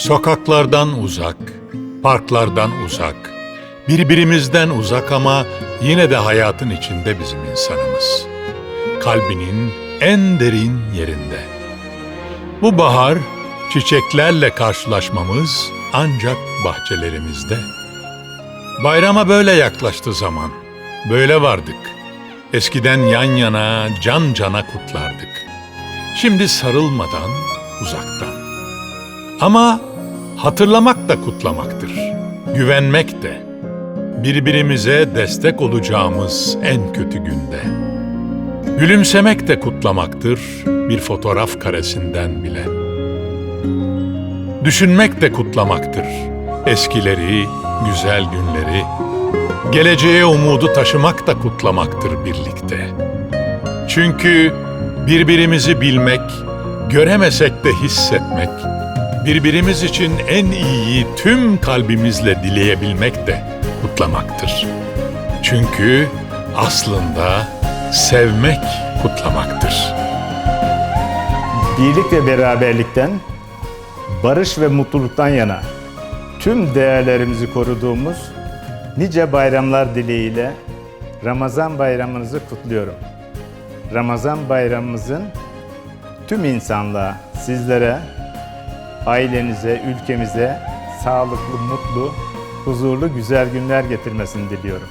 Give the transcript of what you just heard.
Sokaklardan uzak, parklardan uzak, birbirimizden uzak ama yine de hayatın içinde bizim insanımız. Kalbinin en derin yerinde. Bu bahar çiçeklerle karşılaşmamız ancak bahçelerimizde. Bayrama böyle yaklaştı zaman. Böyle vardık. Eskiden yan yana, can cana kutlardık. Şimdi sarılmadan, uzaktan. Ama hatırlamak da kutlamaktır. Güvenmek de. Birbirimize destek olacağımız en kötü günde. Gülümsemek de kutlamaktır bir fotoğraf karesinden bile. Düşünmek de kutlamaktır eskileri, güzel günleri. Geleceğe umudu taşımak da kutlamaktır birlikte. Çünkü birbirimizi bilmek, göremesek de hissetmek, birbirimiz için en iyiyi tüm kalbimizle dileyebilmek de kutlamaktır. Çünkü aslında sevmek kutlamaktır. Birlik ve beraberlikten, barış ve mutluluktan yana tüm değerlerimizi koruduğumuz nice bayramlar dileğiyle Ramazan bayramınızı kutluyorum. Ramazan bayramımızın tüm insanlığa, sizlere, ailenize, ülkemize sağlıklı, mutlu, huzurlu, güzel günler getirmesini diliyorum.